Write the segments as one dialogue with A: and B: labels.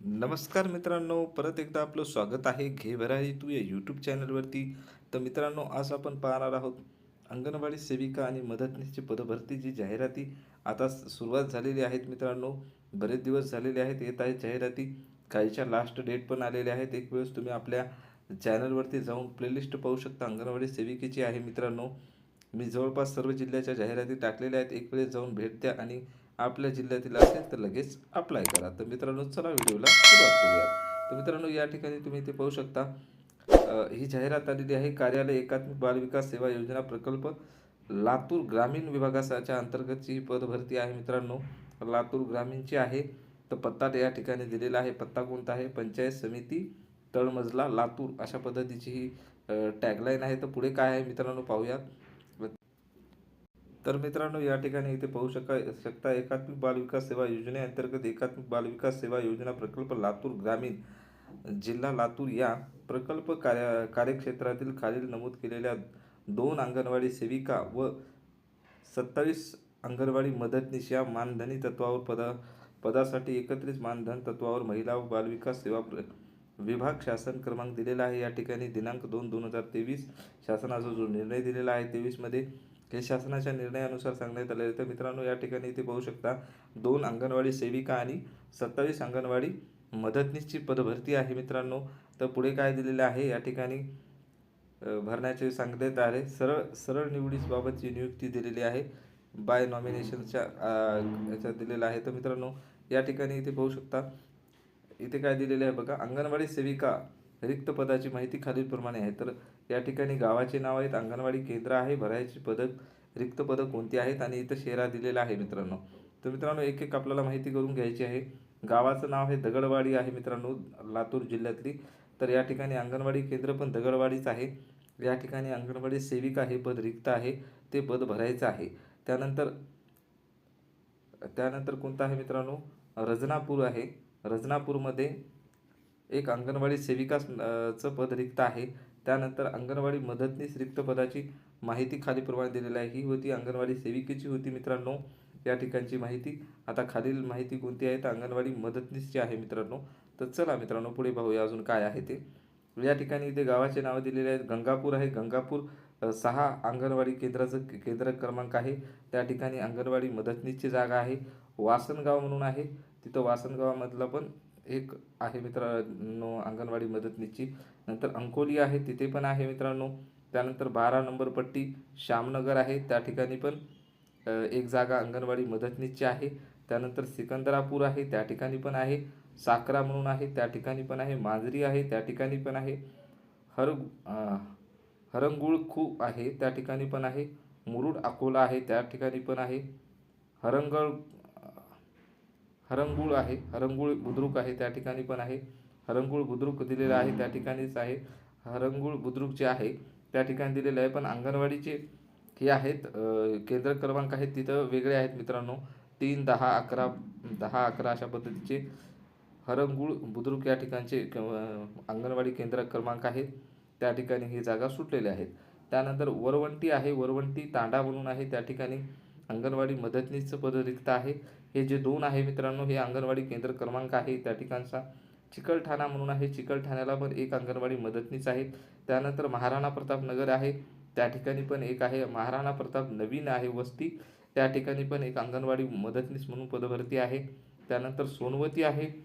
A: नमस्कार मित्रांनो परत एकदा आपलं स्वागत आहे घे भराई तू या यूट्यूब चॅनलवरती. तर मित्रांनो आज आपण पाहणार आहोत अंगणवाडी सेविका आणि मदतनीसची पदभरतीची जाहिराती आता सुरुवात झालेली आहेत मित्रांनो बरेच दिवस झालेले आहेत येत आहेत जाहिराती. काहीच्या लास्ट डेट पण आलेल्या आहेत. एक वेळेस तुम्ही आपल्या चॅनलवरती जाऊन प्लेलिस्ट पाहू शकता अंगणवाडी सेविकेची आहे मित्रांनो. मी जवळपास सर्व जिल्ह्याच्या जाहिराती टाकलेल्या आहेत. एक वेळेस जाऊन भेट द्या आणि आपल्या जिल्ह्यातील असेल तर लगेच अप्लाय करा. तर मित्रांनो चला व्हिडिओला सुरुवात करूया. तर मित्रांनो या ठिकाणी तुम्ही ते पाहू शकता ही जाहिरात आलेली आहे कार्यालय एकात्मिक बालविकास सेवा योजना प्रकल्प लातूर ग्रामीण विभागाच्या अंतर्गतची ही पदभरती आहे मित्रांनो. लातूर ग्रामीणची आहे तर पत्ता या ठिकाणी दिलेला आहे पत्ता कोणता आहे? पंचायत समिती तळमजला लातूर अशा पद्धतीची ही टॅगलाईन आहे. तर पुढे काय आहे मित्रांनो पाहूयात. तर मित्रांनो या ठिकाणी इथे पाहू शका शकता एकात्मिक बालविकास सेवा योजनेअंतर्गत एकात्मिक बालविकास सेवा योजना प्रकल्प लातूर ग्रामीण जिल्हा लातूर या प्रकल्प कार्य कार्यक्षेत्रातील खालील नमूद केलेल्या दोन अंगणवाडी सेविका व सत्तावीस अंगणवाडी मदतनीस या मानधनी तत्वावर पदा पदासाठी एकत्रित मानधन तत्वावर महिला व बालविकास सेवा प्र विभाग शासन क्रमांक दिलेला आहे. या ठिकाणी दिनांक दोन दोन हजार तेवीस शासनाचा जो निर्णय दिलेला आहे तेवीसमध्ये हे शासनाच्या निर्णयानुसार सांगण्यात आलेले तर मित्रांनो या ठिकाणी इथे पाहू शकता दोन अंगणवाडी सेविका आणि सत्तावीस अंगणवाडी मदतनीसची पदभरती आहे मित्रांनो. तर पुढे काय दिलेले आहे? या ठिकाणी भरण्याचे सांगण्यात आले. सरळ सरळ निवडीसबाबतची नियुक्ती दिलेली आहे. बाय नॉमिनेशनच्या याच्यात दिलेलं आहे. तर मित्रांनो या ठिकाणी इथे पाहू शकता इथे काय दिलेले आहे बघा. अंगणवाडी सेविका रिक्त पदाची माहिती खालीलप्रमाणे आहे. तर या ठिकाणी गावाचे नाव आहेत अंगणवाडी केंद्र आहे भरायची पदक रिक्त पदक कोणती आहेत आणि इथं शेरा दिलेला आहे मित्रांनो. तर मित्रांनो एक एक आपल्याला माहिती करून घ्यायची आहे. गावाचं नाव हे दगडवाडी आहे मित्रांनो लातूर जिल्ह्यातली. तर या ठिकाणी अंगणवाडी केंद्र पण दगडवाडीच आहे. या ठिकाणी अंगणवाडी सेविका हे पद रिक्त आहे ते पद भरायचं आहे. त्यानंतर त्यानंतर कोणतं आहे मित्रांनो? रजनापूर आहे. रजनापूरमध्ये एक अंगणवाडी सेविका चं पद रिक्त आहे. त्यानंतर अंगणवाडी मदतनीस रिक्त पदाची माहिती खालीप्रमाणे दिलेली आहे. ही होती अंगणवाडी सेविकेची होती मित्रांनो. या ठिकाणची माहिती. आता खालील माहिती कोणती आहे? तर अंगणवाडी मदतनीसची आहे मित्रांनो. तर चला मित्रांनो पुढे पाहूया अजून काय आहे ते. या ठिकाणी इथे गावाचे नावं दिलेले आहेत. गंगापूर आहे. गंगापूर सहा अंगणवाडी केंद्राचं के- केंद्र क्रमांक आहे. त्या ठिकाणी अंगणवाडी मदतनीसची जागा आहे. वासनगाव म्हणून आहे. तिथं वासनगावामधलं पण एक आहे मित्रांनो अंगणवाडी मदतनीसची. नंतर अंकोली आहे तिथे पण आहे मित्रांनो. त्यानंतर बारा नंबर पट्टी श्यामनगर आहे त्या ठिकाणी पण एक जागा अंगणवाडी मदतनीसची आहे. त्यानंतर सिकंदरापूर आहे त्या ठिकाणी पण आहे. साकरा म्हणून आहे त्या ठिकाणी पण आहे. मांजरी आहे त्या ठिकाणी पण आहे. हर हरंगुळ खूप आहे त्या ठिकाणी पण आहे. मुरुड अकोला आहे त्या ठिकाणी पण आहे. हरंगळ हरंगुळ आहे. हरंगुळ बुद्रुक आहे त्या ठिकाणी पण आहे. हरंगुळ बुद्रुक दिलेलं आहे त्या ठिकाणीच आहे. हरंगुळ बुद्रुक जे आहे त्या ठिकाणी दिलेलं आहे. पण अंगणवाडीचे हे आहेत केंद्र क्रमांक आहेत तिथं वेगळे आहेत मित्रांनो. तीन दहा अकरा दहा अकरा अशा पद्धतीचे हरंगुळ बुद्रुक या ठिकाणचे अंगणवाडी केंद्र क्रमांक आहेत त्या ठिकाणी ही जागा सुटलेल्या आहेत. त्यानंतर वरवंटी आहे. वरवंटी तांडा म्हणून आहे. त्या ठिकाणी अंगणवाडी मदतनीसचं पद रिक्त आहे. हे जे दोन आहे मित्रांनो हे अंगणवाडी केंद्र क्रमांक आहे. त्या ठिकाणचा चिकलठाणा म्हणून आहे. चिकलठाण्याला पण एक अंगणवाडी मदतनीस आहे. त्यानंतर महाराणा प्रताप नगर आहे. त्या ठिकाणी पण एक आहे. महाराणा प्रताप नवीन आहे वस्ती. त्या ठिकाणी पण एक अंगणवाडी मदतनीस म्हणून पदभरती आहे. त्यानंतर सोनवती आहे.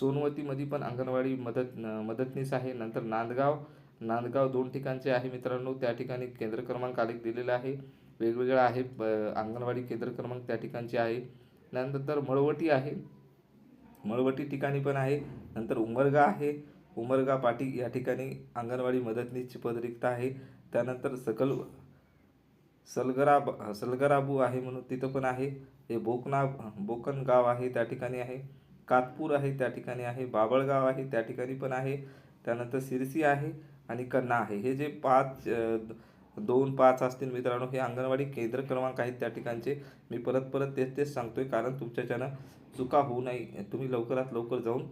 A: सोनवतीमध्ये पण अंगणवाडी मदत मदतनीस आहे. नंतर नांदगाव. नांदगाव दोन ठिकाणचे आहे मित्रांनो. त्या ठिकाणी केंद्र क्रमांक आलेख दिलेला आहे. वेगवेगळा आहे ब- अंगणवाडी केंद्र क्रमांक त्या ठिकाणचे आहे. त्यानंतर मळवटी आहे. मळवटी ठिकाणी पण आहे. नंतर उमरगा आहे. उमरगा पाटी या ठिकाणी अंगणवाडी मदतनीसची पद रिक्त आहे. त्यानंतर सकल सलगराब सलगराबू आहे म्हणून तिथं पण आहे. हे बोकना बोकन गाव आहे त्या ठिकाणी आहे. कातपूर आहे त्या ठिकाणी आहे. बाबळगाव आहे त्या ठिकाणी पण आहे. त्यानंतर सिरसी आहे आणि कन्ना आहे. हे जे पाच दोन पाच असतील मित्रांनो हे अंगणवाडी केंद्र क्रमांक आहेत त्या ठिकाणचे. मी परत परत तेच तेच सांगतोय कारण तुमच्याच्यानं चुका होऊ नये. तुम्ही लवकरात लवकर जाऊन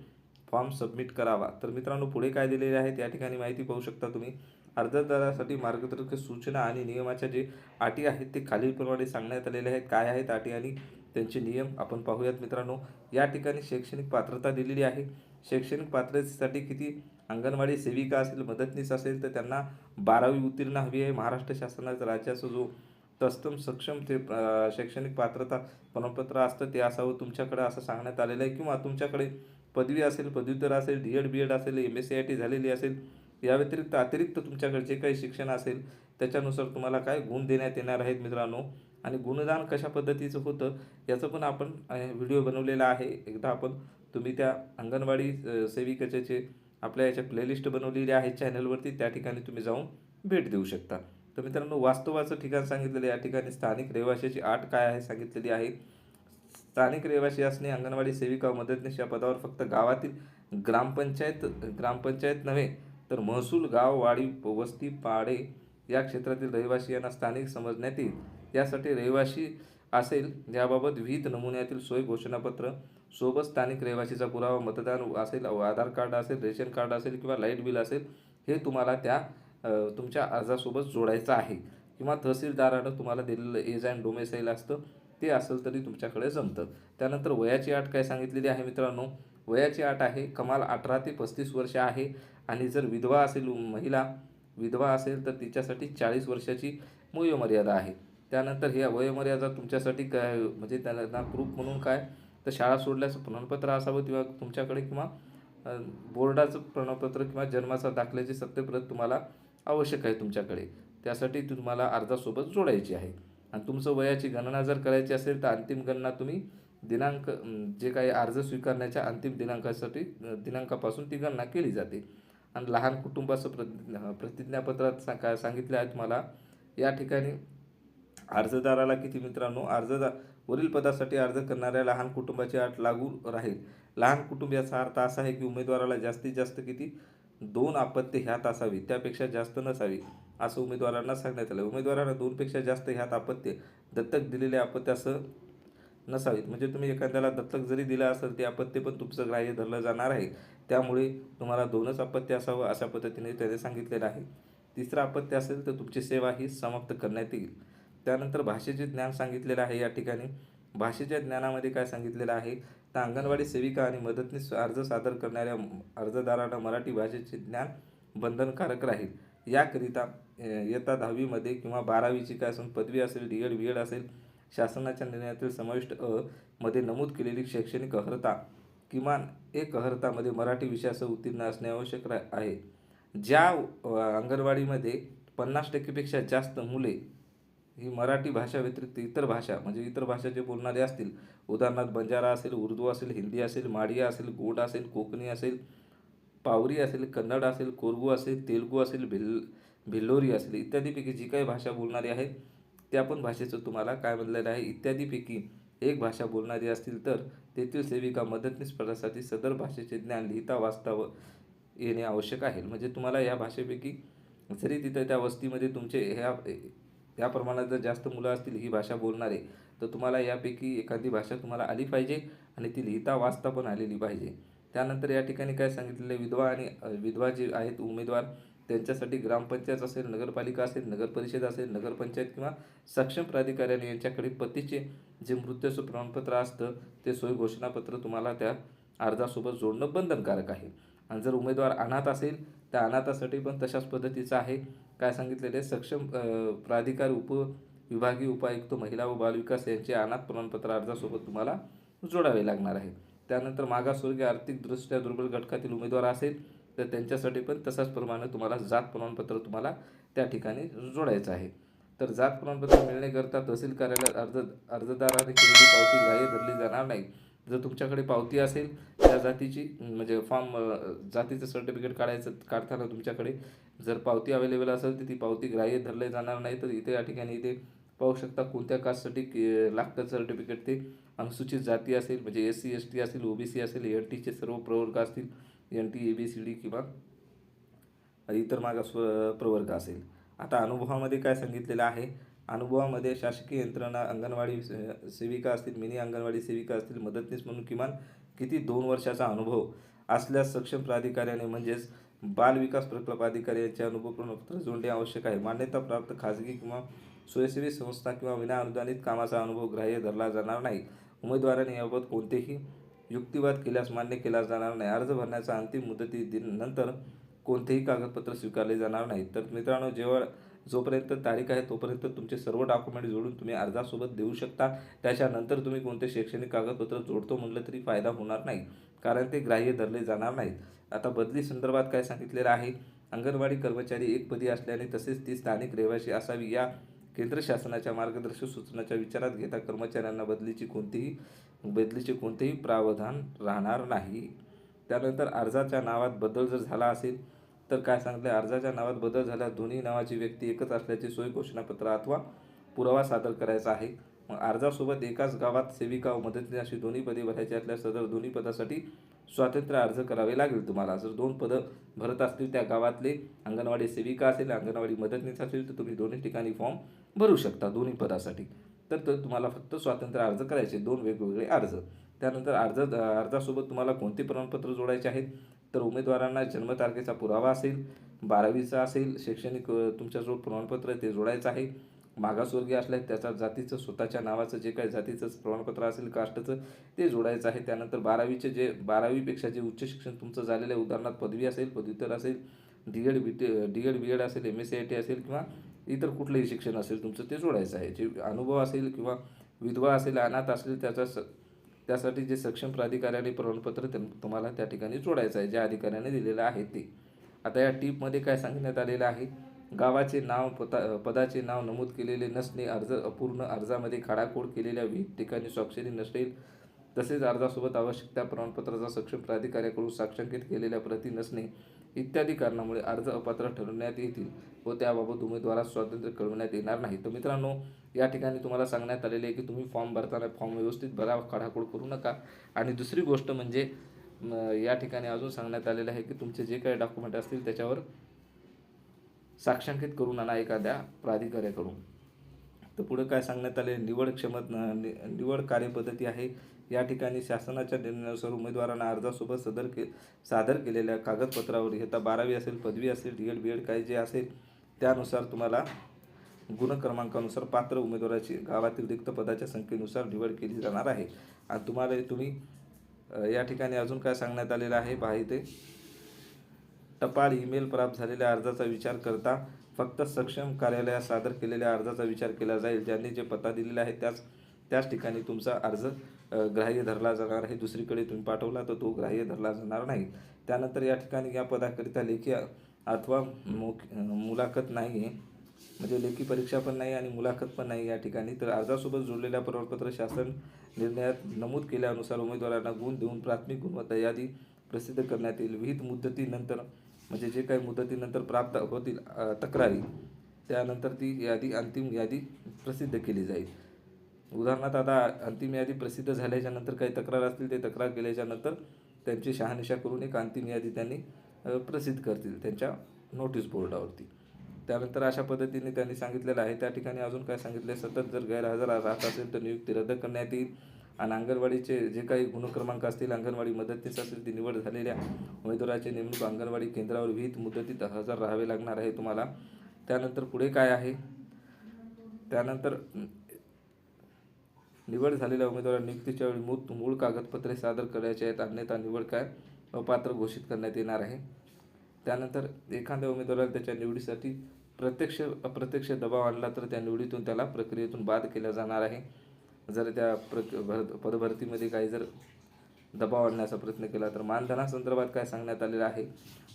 A: फॉर्म सबमिट करावा. तर मित्रांनो पुढे काय दिलेले आहे त्या ठिकाणी माहिती पाहू शकता तुम्ही. अर्जदारासाठी मार्गदर्शक सूचना आणि नियमाच्या जे अटी आहेत ते खालीलप्रमाणे सांगण्यात आलेले आहेत. काय आहेत अटी आणि त्यांचे नियम आपण पाहूयात मित्रांनो. या ठिकाणी शैक्षणिक पात्रता दिलेली आहे. शैक्षणिक पात्रतेसाठी किती अंगणवाडी सेविका असेल मदतनीस असेल तर त्यांना बारावी उत्तीर्ण हवी आहे. महाराष्ट्र शासनाचा राज्याचा जो तत्सम सक्षम ते शैक्षणिक पात्रता प्रमाणपत्र असतं ते असावं तुमच्याकडे असं सांगण्यात आलेलं आहे. किंवा तुमच्याकडे पदवी असेल पदव्युत्तर असेल डी एड बी एड असेल M S C I T झालेली असेल या व्यतिरिक्त अतिरिक्त तुमच्याकडे जे काही शिक्षण असेल त्याच्यानुसार तुम्हाला काय गुण देण्यात येणार आहेत मित्रांनो? आणि गुणदान कशा पद्धतीचं होतं याचं पण आपण व्हिडिओ बनवलेला आहे. एकदा आपण तुम्ही त्या अंगणवाडी सेविकेचे जे आपल्या याच्या प्लेलिस्ट बनवलेली आहे चॅनलवरती त्या ठिकाणी तुम्ही जाऊन भेट देऊ शकता. तर मित्रांनो वास्तवाचं ठिकाण सांगितलेलं या ठिकाणी स्थानिक रहिवाशाची आठ काय आहे सांगितलेली आहे. स्थानिक रहिवासी असणे अंगणवाडी सेविका व मदतनीस या पदावर फक्त गावातील ग्रामपंचायत ग्रामपंचायत नव्हे तर महसूल गाव वाडी वस्ती पाडे या क्षेत्रातील रहिवासी यांना स्थानिक समजण्यात येईल. यासाठी रहिवाशी असेल याबाबत विहित नमुन्यातील सोय घोषणापत्र सोबत स्थानिक रहिवासीचा पुरावा मतदान असेल आधार कार्ड असेल रेशन कार्ड असेल किंवा लाइट बिल असेल हे तुम्हाला त्या तुमच्या अर्जासोबत जोडायचं आहे. किंवा तहसीलदारानं तुम्हाला दिलेलं एज अँड डोमेसाईल असतं ते असेल तरी तुमच्याकडे जमतं. त्यानंतर वयाची अट काय सांगितलेली आहे मित्रांनो? वयाची अट आहे कमाल अठरा ते पस्तीस वर्ष आहे. आणि जर विधवा असेल महिला विधवा असेल तर तिच्यासाठी चाळीस वर्षाची वयोमर्यादा आहे. त्यानंतर ह्या वयोमर्यादा तुमच्यासाठी काय म्हणजे त्यांना प्रूफ म्हणून काय तर शाळा सोडल्याचं प्रमाणपत्र असावं किंवा तुमच्याकडे किंवा बोर्डाचं प्रमाणपत्र किंवा जन्माचा दाखल्याची सत्यप्रत तुम्हाला आवश्यक आहे तुमच्याकडे. त्यासाठी तुम्हाला अर्जासोबत जोडायची आहे. आणि तुमचं वयाची गणना जर करायची असेल तर अंतिम गणना तुम्ही दिनांक जे काही अर्ज स्वीकारण्याच्या अंतिम दिनांकासाठी दिनांकापासून ती गणना केली जाते. आणि लहान कुटुंबाचं प्रति प्रतिज्ञापत्रात सा काय सांगितले आहे तुम्हाला या ठिकाणी अर्जदाराला किती मित्रांनो अर्जदार वरील पदासाठी अर्ज करणाऱ्या लहान कुटुंबाची अट लागू राहील. लहान कुटुंब याचा अर्थ असा आहे की उमेदवाराला जास्तीत जास्त किती? दोन अपत्य ह्यात असावी त्यापेक्षा जास्त नसावी असं उमेदवारांना सांगण्यात आलं उमेदवारांना दोनपेक्षा जास्त ह्यात अपत्य दत्तक दिलेले अपत्य असं नसावीत. म्हणजे तुम्ही एखाद्याला दत्तक जरी दिलं असेल ते अपत्य पण तुमचं ग्राह्य धरलं जाणार आहे. त्यामुळे तुम्हाला दोनच अपत्य असावं अशा पद्धतीने त्याने सांगितलेलं आहे. तिसरं अपत्य असेल तर तुमची सेवा ही समाप्त करण्यात येईल. त्यानंतर भाषेचे ज्ञान सांगितलेलं आहे या ठिकाणी. भाषेच्या ज्ञानामध्ये काय सांगितलेलं आहे? तर अंगणवाडी सेविका आणि मदतनीस अर्ज सादर करणाऱ्या अर्जदारांना मराठी भाषेचे ज्ञान बंधनकारक राहील. याकरिता इयत्ता दहावीमध्ये किंवा बारावीची काय असून पदवी असेल डी एड बी एड असेल शासनाच्या निर्णयातील समाविष्ट अ मध्ये नमूद केलेली शैक्षणिक अर्हता किमान एक अर्हतामध्ये मराठी विषयासह उत्तीर्ण असणे आवश्यक आहे. ज्या अंगणवाडीमध्ये पन्नास टक्केपेक्षा जास्त मुले ही मराठी भाषा व्यतिरिक्त इतर भाषा म्हणजे इतर भाषा जे बोलणारे असतील उदाहरणार्थ बंजारा असेल उर्दू असेल हिंदी असेल माडिया असेल गोड असेल कोकणी असेल पावरी असेल कन्नड असेल कोरगू असेल तेलगू असेल भिल भिल्लोरी असेल इत्यादीपैकी जी काही भाषा बोलणारी आहे त्या पण भाषेचं तुम्हाला काय म्हणलेलं आहे इत्यादीपैकी एक भाषा बोलणारी असतील तर तेथील सेविका मदतनीस पदासाठी सदर भाषेचे ज्ञान लिहिता वाचता व येणे आवश्यक आहे. म्हणजे तुम्हाला या भाषेपैकी जरी तिथं त्या वस्तीमध्ये तुमचे ह्या त्या प्रमाणात जर जास्त मुलं असतील ही भाषा बोलणारे तर तुम्हाला यापैकी एखादी भाषा तुम्हाला आली पाहिजे आणि ती लिहिता वाचता पण आलेली पाहिजे. त्यानंतर या ठिकाणी काय सांगितलेलं आहे विधवा आणि विधवा जे आहेत उमेदवार त्यांच्यासाठी ग्रामपंचायत असेल नगरपालिका असेल नगरपरिषद असेल नगरपंचायत किंवा सक्षम प्राधिकाऱ्याने यांच्याकडे पतीचे जे मृत्यूचं प्रमाणपत्र असतं ते सोय घोषणापत्र तुम्हाला त्या अर्जासोबत जोडणं बंधनकारक आहे. आणि जर उमेदवार अनाथ असेल तर अनाथासाठी पण तशाच पद्धतीचं आहे. काय सांगितलेलं आहे? सक्षम प्राधिकार उप विभागीय उपायुक्त महिला व बालविकास यांचे अनाथ प्रमाणपत्र अर्जासोबत तुम्हाला जोडावे लागणार आहे. त्यानंतर मागासवर्गीय आर्थिकदृष्ट्या दुर्बल घटकातील उमेदवार असेल तर त्यांच्यासाठी पण तसाच प्रमाणे तुम्हाला जात प्रमाणपत्र तुम्हाला त्या ठिकाणी जोडायचं आहे. तर जात प्रमाणपत्र मिळण्याकरता तहसील कार्यालयात अर्ज अर्जदाराने केलेली पावती ग्राह्य धरली जाणार नाही. जर तुमच्याकडे पावती असेल त्या जातीची म्हणजे फॉर्म जातीचं सर्टिफिकेट काढायचं काढताना तुमच्याकडे जर पावती अवेलेबल असेल तर ती पावती ग्राह्य धरले जाणार नाही. तर इथे या ठिकाणी इथे पाहू शकता कोणत्या कास्टसाठी के- लागतं सर्टिफिकेट ते. अनुसूचित जाती असेल म्हणजे एस सी एस टी असेल ओ बी सी असेल एन टीचे सर्व प्रवर्ग असतील N T A B C D किंवा इतर मागास प्रवर्ग असेल. आता अनुभवामध्ये काय सांगितलेलं आहे? अनुभवामध्ये शासकीय यंत्रणा अंगणवाडी से- सेविका असतील मिनी अंगणवाडी सेविका असतील मदतनीस म्हणून किमान किती दोन वर्षाचा अनुभव असल्यास सक्षम प्राधिकाऱ्याने म्हणजेच बाल विकास प्रकल्प अधिकारी यांचे अनुभव प्रमाणपत्र जोडणे आवश्यक आहे. मान्यता प्राप्त खाजगी किंवा स्वयंसेवी संस्था किंवा विनाअनुदानित कामाचा अनुभव ग्राह्य धरला जाणार नाही. उमेदवाराने याबाबत कोणतेही युक्तिवाद केल्यास मान्य केला जाणार नाही. अर्ज भरण्याचा अंतिम मुदती दिन नंतर कोणतेही कागदपत्र स्वीकारले जाणार नाही तर मित्रांनो जेव्हा जोपर्यंत तारीख आहे तोपर्यंत तुमचे सर्व डॉक्युमेंट जोडून तुम्ही अर्जासोबत देऊ शकता. त्याच्यानंतर तुम्ही कोणते शैक्षणिक कागदपत्र जोडतो म्हटलं तरी फायदा होणार नाही कारण ते ग्राह्य धरले जाणार नाहीत. आता बदली संदर्भात काय सांगितलेलं आहे? अंगणवाडी कर्मचारी एक पदी असल्याने तसेच ती स्थानिक रहिवासी असावी. या केंद्र शासनाच्या मार्गदर्शक सूचनाच्या विचारात घेता कर्मचाऱ्यांना बदलीची कोणतीही बदलीचे कोणतेही प्रावधान राहणार नाही. त्यानंतर अर्जाच्या नावात बदल जर झाला असेल तर काय सांगितलं अर्जाच्या नावात बदल झाल्यास दोन्ही नावाची व्यक्ती एकच असल्याची सोय घोषणापत्र अथवा पुरावा सादर करायचा आहे. मग अर्जासोबत एकाच गावात सेविका व मदतनी अशी दोन्ही पदे भरायची असल्यास सदर दोन्ही पदासाठी स्वातंत्र्य अर्ज करावे लागेल तुम्हाला. जर दोन पदं भरत असतील त्या गावातले अंगणवाडी सेविका असेल अंगणवाडी मदतनीस असेल तर तुम्ही दोन्ही ठिकाणी फॉर्म भरू शकता दोन्ही पदासाठी. तर तर तुम्हाला फक्त स्वातंत्र्य अर्ज करायचे दोन वेगवेगळे अर्ज. त्यानंतर अर्ज अर्जासोबत तुम्हाला कोणते प्रमाणपत्र जोडायचे आहेत? तर उमेदवारांना जन्मतारखेचा पुरावा असेल बारावीचा असेल शैक्षणिक तुमचा तुमच्याजवळ प्रमाणपत्र आहे ते जोडायचं आहे. मागासवर्गीय असल्यास त्याचा जातीचं स्वतःच्या नावाचं जे काही जातीचं प्रमाणपत्र असेल कास्टचं ते जोडायचं आहे. त्यानंतर बारावीचे जे बारावीपेक्षा जे उच्च शिक्षण तुमचं झालेलं आहे उदाहरणार्थ पदवी असेल पदव्युत्तर असेल D Ed B T D Ed B Ed असेल M S C I T असेल किंवा इतर कुठलंही शिक्षण असेल तुमचं ते जोडायचं आहे. जे अनुभव असेल किंवा विधवा असेल अनाथ असेल त्याचा स त्यासाठी जे सक्षम प्राधिकाऱ्याने प्रमाणपत्र ते तुम्हाला त्या ठिकाणी जोडायचं आहे ज्या अधिकाऱ्याने दिलेलं आहे ते. आता या टीपमध्ये काय सांगण्यात आलेलं आहे? गावाचे नाव पता पदाचे नाव नमूद केलेले नसणे अर्ज अपूर्ण अर्जामध्ये खाडाखोड केलेल्या विविध ठिकाणी स्वाक्षरी नसेल तसेच अर्जासोबत आवश्यक त्या प्रमाणपत्राचा सक्षम प्राधिकाऱ्याकडून साक्षांकित केलेल्या प्रती नसणे इत्यादी कारणामुळे अर्ज अपात्र ठरवण्यात येतील व त्याबाबत उमेदवारास स्वातंत्र्य कळवण्यात येणार नाही. तर मित्रांनो या ठिकाणी तुम्हाला सांगण्यात आलेले आहे की तुम्ही फॉर्म भरताना फॉर्म व्यवस्थित भरा खडाखोड करू नका. आणि दुसरी गोष्ट म्हणजे या ठिकाणी अजून सांगण्यात आलेलं आहे की तुमचे जे काही डॉक्युमेंट असतील त्याच्यावर साक्षांकित करून आणा एखाद्या प्राधिकाऱ्याकडून. तर पुढे काय सांगण्यात आले निवड क्षमत नि- निवड कार्यपद्धती आहे. या ठिकाणी शासनाच्या निर्णयानुसार उमेदवारांना अर्जासोबत सदर के सादर केलेल्या कागदपत्रावर येता बारावी असेल पदवी असेल डी एड बी एड काय जे असेल त्यानुसार तुम्हाला गुणक्रमांकानुसार पात्र उमेदवाराची गावातील रिक्त पदाच्या संख्येनुसार निवड केली जाणार आहे. आणि तुम्हाला तुम्ही या ठिकाणी अजून काय सांगण्यात आलेलं आहे? पहा इथे. टपाल ईमेल प्राप्त झालेल्या अर्जाचा विचार करता फक्त सक्षम कार्यालयात सादर केलेल्या अर्जाचा विचार केला जाईल. ज्यांनी जे पत्ता दिलेला आहे त्याच त्याच ठिकाणी तुमचा अर्ज ग्राह्य धरला जाणार आहे दुसरीकडे तुम्ही पाठवला तर तो ग्राह्य धरला जाणार नाही. त्यानंतर या ठिकाणी या पदाकरिता लेखी अथवा मुलाखत नाही आहे. म्हणजे लेखी परीक्षा पण नाही आणि मुलाखत पण नाही या ठिकाणी. तर अर्जासोबत जोडलेल्या प्रमाणपत्र शासन निर्णयात नमूद केल्यानुसार उमेदवारांना गुण देऊन प्राथमिक गुणवत्ता यादी प्रसिद्ध करण्यात येईल. विहित मुदतीनंतर म्हणजे जे काही मुदतीनंतर प्राप्त होतील तक्रारी त्यानंतर ती यादी अंतिम यादी प्रसिद्ध केली जाईल. उदाहरणार्थ आता अंतिम यादी प्रसिद्ध झाल्याच्यानंतर काही तक्रार असतील ते तक्रार केल्याच्यानंतर त्यांची शहानिशा करून एक अंतिम यादी त्यांनी प्रसिद्ध करतील त्यांच्या नोटीस बोर्डावरती त्यानंतर अशा पद्धतीने त्यांनी सांगितलेलं आहे. त्या ठिकाणी अजून काय सांगितले सतत जर गैरहजर राहत असेल तर नियुक्ती रद्द करण्यात येईल. आणि अंगणवाडीचे जे काही गुणक्रमांक असतील अंगणवाडी मदतनीस असतील ती निवड झालेल्या उमेदवाराची नेमणूक अंगणवाडी केंद्रावर विहित मुदतीत हजर राहावे लागणार आहे तुम्हाला. त्यानंतर पुढे काय आहे? त्यानंतर निवड झालेल्या उमेदवार नियुक्तीच्या वेळी मूळ मूळ कागदपत्रे सादर करायचे आहेत. अन्यथा निवड काय अपात्र घोषित करण्यात येणार आहे. त्यानंतर एखाद्या उमेदवाराला त्याच्या निवडीसाठी प्रत्यक्ष अप्रत्यक्ष दबाव आणला तर त्या निवडीतून त्याला प्रक्रियेतून बाद केला जाणार आहे. जर त्या प्रक भर पदभरतीमध्ये काही जर दबाव आणण्याचा प्रयत्न केला तर मानधनासंदर्भात काय सांगण्यात आलेलं आहे?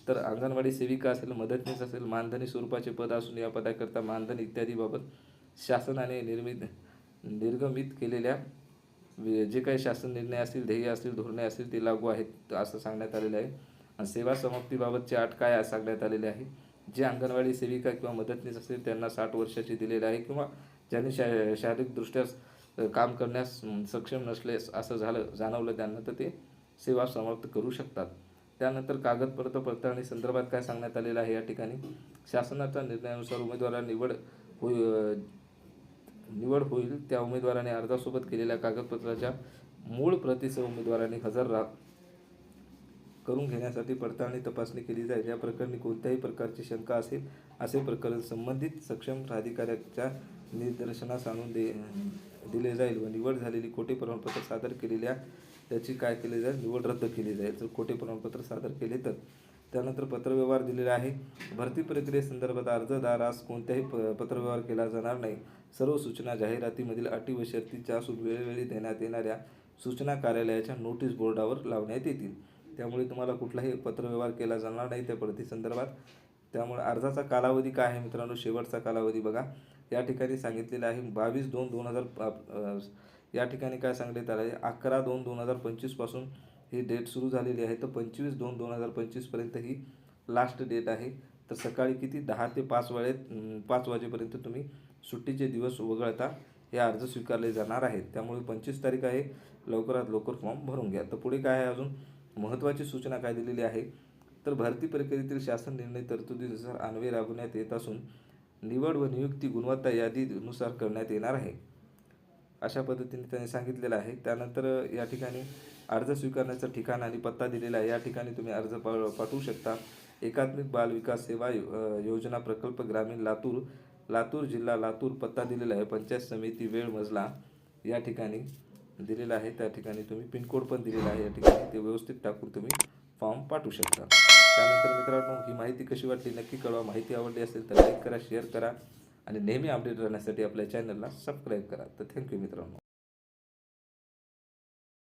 A: तर अंगणवाडी सेविका असेल मदतनीस असेल मानधनी स्वरूपाचे पद असून या पदाकरता मानधन इत्यादीबाबत शासनाने निर्मित निर्गमित केलेल्या जे काही शासन निर्णय असतील ध्येय असतील धोरणे असतील ते लागू आहेत असं सांगण्यात आलेलं आहे. आणि सेवा समाप्तीबाबतचे अट काय सांगण्यात आलेले आहे? जे अंगणवाडी सेविका किंवा मदतनीस असतील त्यांना साठ वर्षाची दिलेले आहे किंवा ज्यांनी शा शारीरिकदृष्ट्या काम करण्यास सक्षम नसले असं झालं जाणवलं त्यांना तर ते सेवा समाप्त करू शकतात. त्यानंतर कागदपत्र पडताळणी संदर्भात काय सांगण्यात आलेलं आहे या ठिकाणी? शासनाच्या निर्णयानुसार उमेदवारांना निवड होई निवड होईल त्या उमेदवाराने अर्जासोबत केलेल्या कागदपत्राच्या मूळ प्रतीसह उमेदवारांनी हजर राहा. करून घेण्यासाठी पडताळणी तपासणी केली जाईल. या प्रकरणी कोणत्याही प्रकारची शंका असेल असे प्रकरण संबंधित सक्षम प्राधिकाऱ्याच्या निदर्शनास आणून दे दिले जाईल व निवड झालेली खोटे प्रमाणपत्र सादर केलेल्या त्याची काय केली जाईल? निवड रद्द केली जाईल. जर खोटे प्रमाणपत्र सादर केले तर. त्यानंतर पत्रव्यवहार दिलेला आहे. भरती प्रक्रियेसंदर्भात अर्जदारास कोणत्याही प पत्रव्यवहार केला जाणार नाही. सर्व सूचना जाहिरातीमधील अटी व शर्तीच्या असून वेळोवेळी देण्यात येणाऱ्या सूचना कार्यालयाच्या नोटीस बोर्डावर लावण्यात येतील. त्यामुळे तुम्हाला कुठलाही पत्रव्यवहार केला जाणार नाही त्या पद्धतीसंदर्भात त्यामुळे अर्जाचा कालावधी काय आहे मित्रांनो? शेवटचा कालावधी बघा. या ठिकाणी सांगितलेलं आहे बावीस दोन दोन हजार या ठिकाणी काय सांगण्यात आलं आहे? अकरा दोन दोन हजार पंचवीसपासून ही डेट सुरू झालेली आहे. तर पंचवीस दोन दोन हजार पंचवीसपर्यंत ही लास्ट डेट आहे. तर सकाळी किती? दहा ते पाच वेळेत पाच वाजेपर्यंत तुम्ही सुट्टीचे दिवस वगळता हे अर्ज स्वीकारले जाणार आहेत. त्यामुळे पंचवीस तारीख आहे. लवकरात लवकर फॉर्म भरून घ्या. तर पुढे काय आहे अजून? महत्त्वाची सूचना काय दिलेली आहे? तर भरती प्रक्रियेतील शासन निर्णय तरतुदीनुसार अन्वय राबवण्यात येत असून निवड व नियुक्ती गुणवत्ता यादीनुसार करण्यात येणार आहे. अशा पद्धतीने त्यांनी सांगितलेलं आहे. त्यानंतर या ठिकाणी अर्ज स्वीकारण्याचं ठिकाण आणि पत्ता दिलेला आहे. या ठिकाणी तुम्ही अर्ज पा पाठवू शकता. एकात्मिक बाल विकास सेवा योजना प्रकल्प ग्रामीण लातूर लातूर जिल्हा लातूर पत्ता दिलेला आहे. पंचायत समिती वेळ मजला या ठिकाणी दिलेला आहे. त्या ठिकाणी तुम्ही पिनकोड पण दिलेला आहे. या ठिकाणी ते व्यवस्थित टाकून तुम्ही फॉर्म पाठवू शकता. त्यानंतर मित्रांनो ही माहिती कशी वाटली नक्की कळवा. माहिती आवडली असेल तर लाईक करा शेअर करा आणि नेहमी अपडेट राहण्यासाठी आपल्या चॅनलला सबस्क्राईब करा. तर थँक्यू मित्रांनो.